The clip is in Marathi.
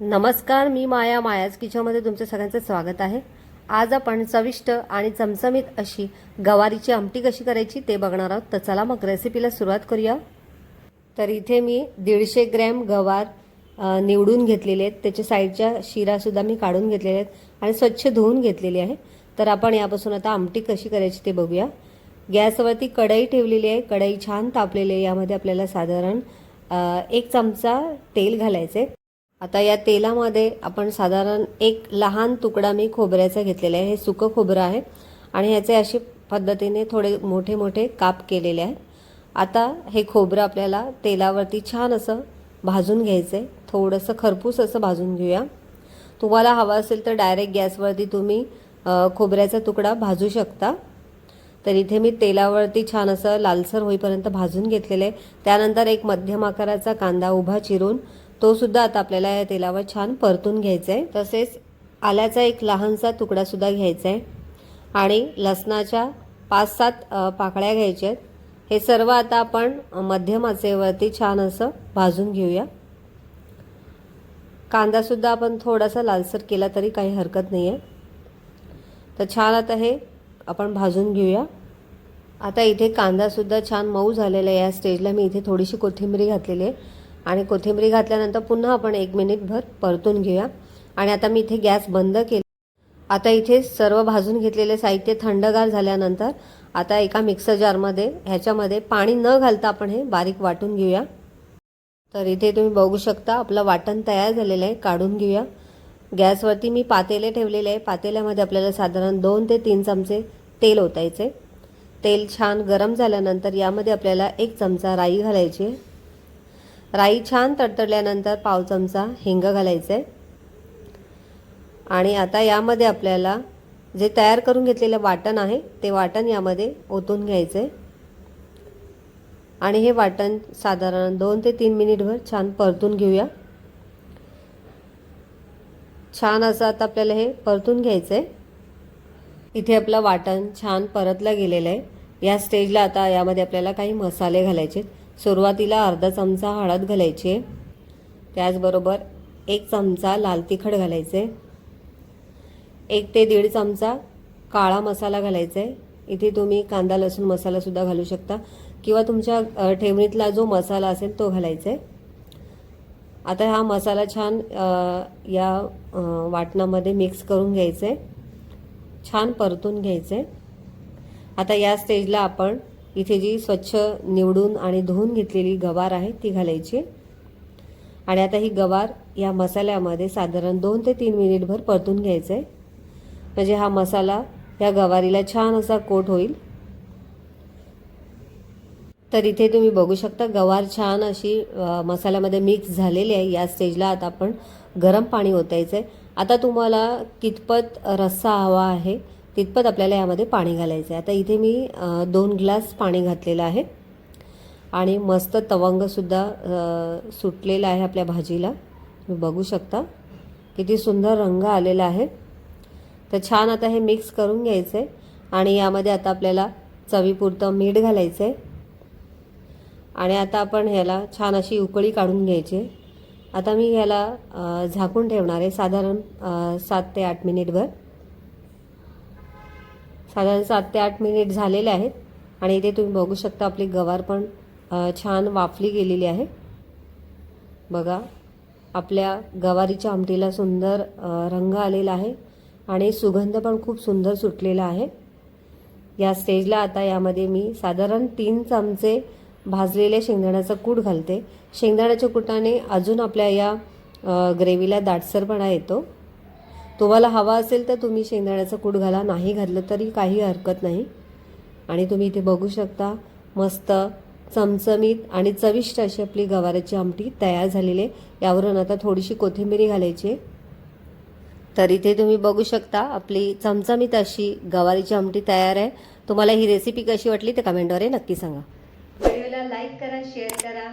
नमस्कार मी माया मायाज किचनमध्ये तुमचं सगळ्यांचं स्वागत आहे. आज आपण चविष्ट आणि चमचमीत अशी गवारीची आमटी कशी करायची ते बघणार आहोत. तर चला मग रेसिपीला सुरुवात करूया. तर इथे मी दीडशे ग्रॅम गवार निवडून घेतलेले आहेत. त्याच्या साईडच्या शिरासुद्धा मी काढून घेतलेल्या आहेत आणि स्वच्छ धुवून घेतलेली आहे. तर आपण यापासून आता आमटी कशी करायची ते बघूया. गॅसवरती कढई ठेवलेली आहे. कढई छान तापलेली आहे. यामध्ये आपल्याला साधारण एक चमचा तेल घालायचे आता या तेलामध्ये आपण साधारण एक लहान तुकडा मी खोबऱ्याचा घेतलेला आहे. हे सुकं खोबरं आहे आणि ह्याचे अशी पद्धतीने थोडे मोठे मोठे काप केलेले आहेत. आता हे खोबरं आपल्याला तेलावरती छान असं भाजून घ्यायचं आहे थोडंसं खरपूस असं भाजून घेऊया. तुम्हाला हवं असेल तर डायरेक्ट गॅसवरती तुम्ही खोबऱ्याचा तुकडा भाजू शकता. तर इथे मी तेलावरती छान असं लालसर होईपर्यंत भाजून घेतलेलं आहे. त्यानंतर एक मध्यम आकाराचा कांदा उभा चिरून तो सुद्धा आता आपल्याला या तेलावर छान परतून घ्यायचा आहे तसेच आल्याचा एक लहानसा तुकडा सुद्धा घ्यायचा आहे आणि लसणाच्या पाच सात पाकळ्या घ्यायच्या आहेत. हे सर्व आता आपण मध्यम आचेवरती छान असं भाजून घेऊया. कांदासुद्धा आपण थोडासा लालसर केला तरी काही हरकत नाही आहे तर छान आता हे आपण भाजून घेऊया. आता इथे कांदासुद्धा छान मऊ झालेला आहे. या स्टेजला मी इथे थोडीशी कोथिंबीर घातलेली आहे. आणि कोथिंबीरी घातल्यानंतर पुन्हा आपण एक मिनिटभर परतून घेऊया. आणि आता मी इथे गॅस बंद केला. आता इथे सर्व भाजून घेतलेले साहित्य थंडगार झाल्यानंतर आता एका मिक्सर जारमध्ये ह्याच्यामध्ये पाणी न घालता आपण हे बारीक वाटून घेऊया. तर इथे तुम्ही बघू शकता आपलं वाटण तयार झालेलं आहे काढून घेऊया. गॅसवरती मी पातेले ठेवलेले आहे. पातेल्यामध्ये आपल्याला साधारण दोन ते तीन चमचे तेल ओतायचे तेल छान गरम झाल्यानंतर यामध्ये आपल्याला एक चमचा राई घालायची आहे. राई छान तडतडल्यानंतर पाव चमचा हिंग घालायचं. आहे आणि आता यामध्ये आपल्याला जे तयार करून घेतलेलं वाटण आहे ते वाटण यामध्ये ओतून घ्यायचं. आहे आणि हे वाटण साधारण दोन ते तीन मिनिटभर छान परतून घेऊया. छान असं आता आपल्याला हे परतून घ्यायचं आहे इथे आपलं वाटण छान परतलं गेलेलं आहे. या स्टेजला आता यामध्ये आपल्याला काही मसाले घालायचे सुरुवातीला अर्धा चमचा हळद घालायची. त्याचबरोबर एक चमचा लाल तिखट घालायचे. एक ते दीड चमचा काळा मसाला घालायचा. आहे इथे तुम्ही कांदा लसूण मसालासुद्धा घालू शकता किंवा तुमच्या ठेवणीतला जो मसाला असेल तो घालायचा. आहे आता हा मसाला छान या वाटणामध्ये मिक्स करून घ्यायचा. आहे छान परतून घ्यायचं. आहे आता या स्टेजला आपण इथे जी स्वच्छ निवडून आणि धुवून घेतलेली गवार आहे ती घालायची. आणि आता ही गवार या मसाल्यामध्ये साधारण दोन ते तीन मिनिटभर परतून घ्यायचं आहे म्हणजे हा मसाला या गवारीला छान असा कोट होईल. तर इथे तुम्ही बघू शकता गवार छान अशी मसाल्यामध्ये मिक्स झालेली आहे. या स्टेजला आता आपण गरम पाणी ओतायचं आहे आता तुम्हाला कितपत रस्सा हवा आहे तितपत आपल्याला यामध्ये पाणी घालायचं आहे. आता इथे मी दोन ग्लास पाणी घातलेलं आहे. आणि मस्त तवंगसुद्धा सुटलेला आहे आपल्या भाजीला. तुम्ही बघू शकता. किती सुंदर रंग आलेला आहे. तर छान आता हे मिक्स करून घ्यायचं आहे आणि यामध्ये आता आपल्याला चवीपुरतं मीठ घालायचं आहे आणि आता आपण ह्याला छान अशी उकळी काढून घ्यायची. आता मी ह्याला झाकून ठेवणार आहे साधारण सात ते आठ मिनिटभर. साधारण सात ते आठ मिनिट झालेले आहेत. आणि इथे तुम्ही बघू शकता आपली गवार पण छान वाफली गेलेली आहे. बघा आपल्या गवारीच्या आमटीला सुंदर रंग आलेला आहे आणि सुगंध पण खूप सुंदर सुटलेला आहे. या स्टेजला आता यामध्ये मी साधारण तीन चमचे भाजलेले शेंगदाण्याचं कूट घालते. शेंगदाण्याच्या कुटाने अजून आपल्या या ग्रेव्हीला दाटसरपणा येतो. तुम्हाला हवा असेल तर तुम्ही शेंगदाण्याचं कूट घाला नाही घातलं तरी काही हरकत नाही. आणि तुम्ही इथे बघू शकता मस्त चमचमीत आणि चविष्ट अशी आपली गवाराची आमटी तयार झालेली आहे. यावरून आता थोडीशी कोथिंबिरी घालायची तर इथे तुम्ही बघू शकता आपली चमचमीत अशी गवारीची आमटी तयार आहे. तुम्हाला ही रेसिपी कशी वाटली ते कमेंटद्वारे नक्की सांगा. व्हिडिओला लाईक करा शेअर करा.